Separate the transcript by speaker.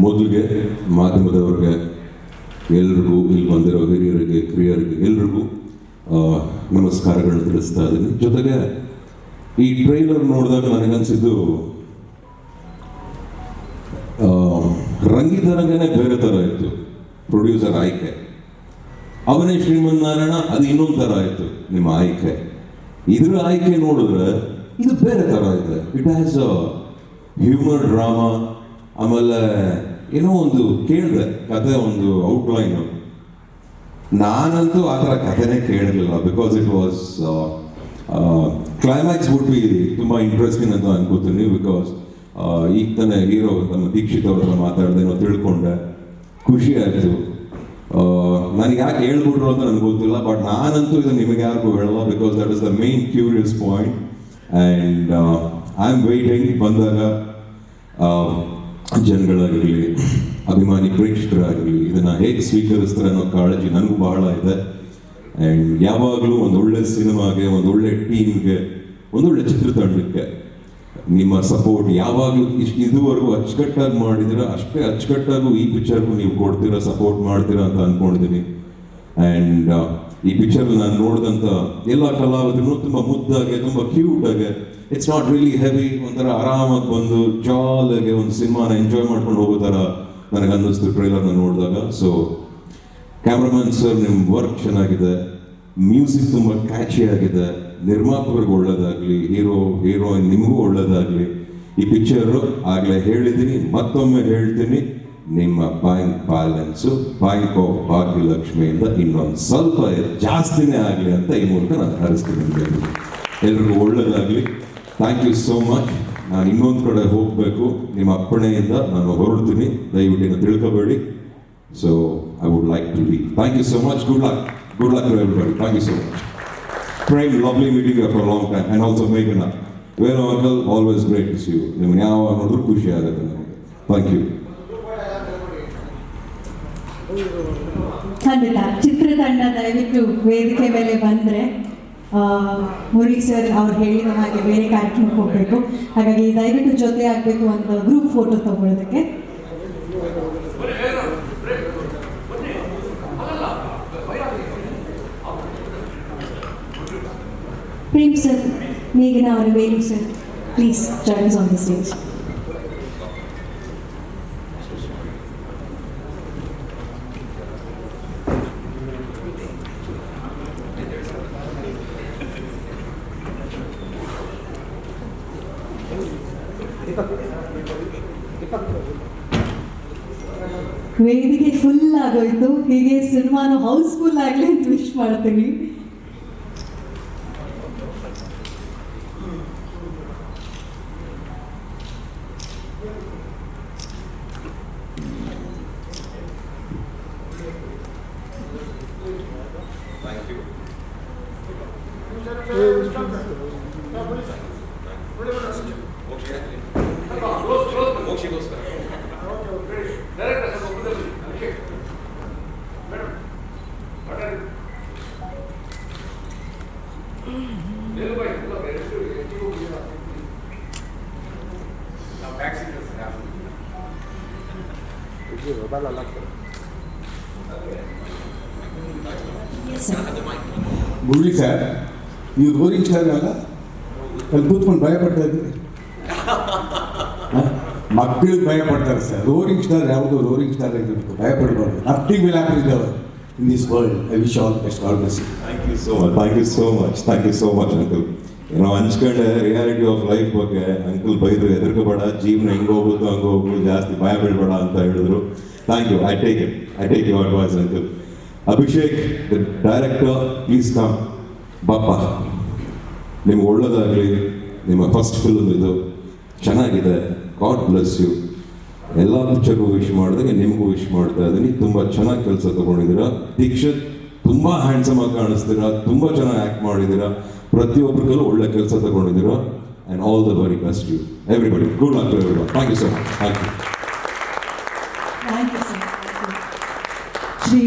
Speaker 1: ಮೊದಲಿಗೆ ಮಾಧ್ಯಮದವ್ರಿಗೆ ಎಲ್ರಿಗೂ ಇಲ್ಲಿ ಬಂದಿರೋ ಹಿರಿಯರಿಗೆ ಕಿರಿಯರಿಗೆ ಎಲ್ರಿಗೂ ನಮಸ್ಕಾರಗಳನ್ನು ತಿಳಿಸ್ತಾ ಇದ್ದೀನಿ. ಜೊತೆಗೆ ಈ ಟ್ರೈಲರ್ ನೋಡಿದಾಗ ನನಗನ್ಸಿದ್ದು ಆ, ರಂಗಿತರಂಗನೇ ಬೇರೆ ಥರ ಇತ್ತು. ಪ್ರೊಡ್ಯೂಸರ್ ಆಯ್ಕೆ. ಅವನೇ ಶ್ರೀಮನ್ನಾರಾಯಣ ಅದು ಇನ್ನೊಂದು ಥರ ಆಯಿತು ನಿಮ್ಮ ಆಯ್ಕೆ. ಇದ್ರ ಆಯ್ಕೆ ನೋಡಿದ್ರೆ ಇದು ಬೇರೆ ಥರ ಇದೆ. It has a humour drama ಆಮೇಲೆ ಏನೋ ಒಂದು ಕೇಳಿದೆ, ಕತೆ ಒಂದು ಔಟ್ಲೈನು ನಾನಂತೂ ಆ ಥರ ಕಥೆನೇ ಕೇಳಲಿಲ್ಲ ಬಿಕಾಸ್ ಇಟ್ ವಾಸ್ ಕ್ಲೈಮ್ಯಾಕ್ಸ್ ಬಿಟ್ಟು ಬಿ ತುಂಬ ಇಂಟ್ರೆಸ್ಟಿಂಗ್ ಅಂತ ಅನ್ಕೋತೀನಿ ಬಿಕಾಸ್ ಈಗ ತಾನೇ ಹೀರೋ ನಮ್ಮ ದೀಕ್ಷಿತ್ ಅವ್ರ ಹತ್ರ ಮಾತಾಡ್ದೇನೋ ತಿಳ್ಕೊಂಡೆ. ಖುಷಿ ಆಯಿತು. ನನಗೆ ಯಾಕೆ ಹೇಳ್ಬಿಟ್ರು ಅಂತ ನನಗೆ ಗೊತ್ತಿಲ್ಲ ಬಟ್ ನಾನಂತೂ ಇದು ನಿಮಗೆ ಯಾರಿಗೂ ಹೇಳಲ್ಲ because that is the main curious point and I am waiting ಬಂದಾಗ ಜನಗಳಾಗಿರಲಿ ಅಭಿಮಾನಿ ಪ್ರೇಕ್ಷಕರಾಗಲಿ, ಇದನ್ನು ಹೇಗೆ ಸ್ವೀಕರಿಸ್ತಾರೆ ಅನ್ನೋ ಕಾಳಜಿ ನನಗೂ ಬಹಳ ಇದೆ. ಆ್ಯಂಡ್ ಯಾವಾಗಲೂ ಒಂದೊಳ್ಳೆ ಸಿನಿಮಾಗೆ ಒಂದೊಳ್ಳೆ ಟೀಮ್ಗೆ ಒಂದೊಳ್ಳೆ ಚಿತ್ರತಂಡಕ್ಕೆ ನಿಮ್ಮ ಸಪೋರ್ಟ್ ಯಾವಾಗಲೂ ಇಷ್ಟು ಇದುವರೆಗೂ ಅಚ್ಚುಕಟ್ಟಾಗಿ ಮಾಡಿದಿರ ಅಷ್ಟೇ ಅಚ್ಚುಕಟ್ಟಾಗೂ ಈ ಪಿಕ್ಚರ್ಗೂ ನೀವು ಕೊಡ್ತೀರಾ ಸಪೋರ್ಟ್ ಮಾಡ್ತೀರಾ ಅಂತ ಅನ್ಕೊಂಡಿದ್ದೀನಿ. ಆ್ಯಂಡ್ ಈ ಪಿಕ್ಚರ್ ನಾನು ನೋಡಿದಂಥ ಎಲ್ಲ ಕಲಾವಿದರು ತುಂಬ ಮುದ್ದಾಗೆ, ತುಂಬ ಕ್ಯೂಟ್ ಆಗಿ ಇಟ್ಸ್ ನಾಟ್ ರಿಯಲಿ ಹೆವಿ ಒಂಥರ ಆರಾಮಾಗಿ ಬಂದು ಜಾಲಾಗೆ ಒಂದು ಸಿನಿಮಾನ ಎಂಜಾಯ್ ಮಾಡ್ಕೊಂಡು ಹೋಗೋ ಥರ ನನಗೆ ಅನ್ನಿಸ್ತು ಟ್ರೈಲರ್ನ ನೋಡಿದಾಗ. ಸೊ ಕ್ಯಾಮ್ರಾಮನ್ ಸರ್ ನಿಮ್ಮ ವರ್ಕ್ ಚೆನ್ನಾಗಿದೆ ಮ್ಯೂಸಿಕ್ ತುಂಬ ಕ್ಯಾಚಿ ಆಗಿದೆ, ನಿರ್ಮಾಪಕರಿಗೆ ಒಳ್ಳೇದಾಗಲಿ ಹೀರೋ ಹೀರೋಯಿನ್ ನಿಮಗೂ ಒಳ್ಳೇದಾಗಲಿ, ಈ ಪಿಕ್ಚರು ಆಗಲೇ ಹೇಳಿದ್ದೀನಿ, ಮತ್ತೊಮ್ಮೆ ಹೇಳ್ತೀನಿ. ನಿಮ್ಮ ಬ್ಯಾಂಕ್ ಬ್ಯಾಲೆನ್ಸು ಬ್ಯಾಂಕ್ ಆಫ್ ಭಾಗ್ಯಲಕ್ಷ್ಮಿಯಿಂದ ಇನ್ನೊಂದು ಸ್ವಲ್ಪ ಜಾಸ್ತಿನೇ ಆಗಲಿ ಅಂತ ಈ ಮೂಲಕ ನಾನು ಹರಿಸ್ತೀನಿ ನಿಮಗೆ ಎಲ್ರಿಗೂ ಒಳ್ಳೆಯದಾಗಲಿ ಥ್ಯಾಂಕ್ ಯು ಸೋ ಮಚ್ ನಾನು ಇನ್ನೊಂದು ಕಡೆ ಹೋಗಬೇಕು. ನಿಮ್ಮ ಅಪ್ಪಣೆಯಿಂದ ನಾನು ಹೊರಡ್ತೀನಿ. ದಯವಿಟ್ಟು ಏನು ತಿಳ್ಕೊಬೇಡಿ. So I would like to be thank you so much good luck good luck to everybody thank you so much frame lovely meeting for long time and also make also Meghana. Always uncle, always you. ನಿಮ್ಮನ್ನ ಯಾವಾಗ ನೋಡಿದ್ರು ಖುಷಿ ಆಗುತ್ತೆ ನಮಗೆ. Thank you
Speaker 2: ಖಂಡಿತ. ಚಿತ್ರತಂಡ ದಯವಿಟ್ಟು ವೇದಿಕೆ ಮೇಲೆ ಬಂದರೆ ಮುರಿ ಸರ್ ಅವ್ರು ಹೇಳಿದ ಹಾಗೆ ಬೇರೆ ಕಾರ್ಯಕ್ರಮಕ್ಕೆ ಹೋಗಬೇಕು. ಹಾಗಾಗಿ ದಯವಿಟ್ಟು ಜೊತೆ ಆಗಬೇಕು ಅಂತ ಗ್ರೂಪ್ ಫೋಟೋ ತಗೊಳ್ಳೋದಕ್ಕೆ. ಪ್ರೇಮ್ ಸರ್ ನೀಗಿನ ಅವರು Velu sir please joins on the stage ವೇದಿಕೆ ಫುಲ್ ಆಗೋಯ್ತು. ಹೀಗೆ ಸಿನಿಮಾನು ಹೌಸ್ಫುಲ್ ಆಗಲಿ ಅಂತ ವಿಶ್ ಮಾಡ್ತೀನಿ.
Speaker 3: ಮುರಳಿ ಸರ್ ನೀವು ರೋರಿಂಗ್ ಸ್ಟಾರ್ ಅಲ್ಲ ಅಲ್ಲಿ ಕೂತ್ಕೊಂಡು ಭಯ ಪಡ್ತಾ ಇದ್ರಿ ಮಕ್ಕಳು ಭಯ ಪಡ್ತಾರೆ ಸರ್. ರೋರಿಂಗ್ ಸ್ಟಾರ್ ಯಾವುದು? ರೋರಿಂಗ್ ಸ್ಟಾರ್ ಆಗಿರ್ಬೇಕು ಭಯ ಪಡಬಾರ್ದು. ನಥಿಂಗ್ ವಿಲ್ ಹ್ಯಾಪನ್ ಇದ್ದಾವೆ in this world I wish all best all best
Speaker 1: thank you so much thank you so much thank you so much uncle ಏನೋ ಹಂಚ್ಕೊಂಡೆ ರಿಯಾಲಿಟಿ ಆಫ್ ಲೈಫ್ ಬಗ್ಗೆ uncle ಬೈದ್ರು ಹೆದರ್ಕೋಬೇಡ ಜೀವನ ಹೆಂಗೆ ಹೋಗುತ್ತೋ ಹಂಗೆ ಹೋಗ್ಬೋದು ಜಾಸ್ತಿ ಭಯ ಬೀಳ್ಬೇಡ ಅಂತ ಹೇಳಿದ್ರು. Thank you I take it I take you advice uncle Abhishek the director please come ಬಾಪ ನಿಮ್ಗೆ ಒಳ್ಳೇದಾಗಲಿ. ನಿಮ್ಮ ಫಸ್ಟ್ ಫಿಲ್ಮ್ ಇದು. ಚೆನ್ನಾಗಿದೆ. God bless you. ಎಲ್ಲ ಪಿಕ್ಚರ್ಗೂ ವಿಶ್ ಮಾಡಿದಾಗ ನಿಮಗೂ ವಿಶ್ ಮಾಡ್ತಾ ಇದ್ದೀನಿ. ತುಂಬ ಚೆನ್ನಾಗಿ ಕೆಲಸ ತಗೊಂಡಿದ್ದೀರಾ. ದೀಕ್ಷಿತ್, ತುಂಬ ಹ್ಯಾಂಡ್ಸಮ್ ಆಗಿ ಕಾಣಿಸ್ತೀರಾ. ತುಂಬ ಚೆನ್ನಾಗಿ ಆ್ಯಕ್ಟ್ ಮಾಡಿದ್ದೀರಾ. ಪ್ರತಿಯೊಬ್ಬರಿಗಲ್ಲೂ ಒಳ್ಳೆ ಕೆಲಸ ತಗೊಂಡಿದ್ದೀರಾ. And all the very best you everybody good to everybody thank you so much thank you
Speaker 2: Shri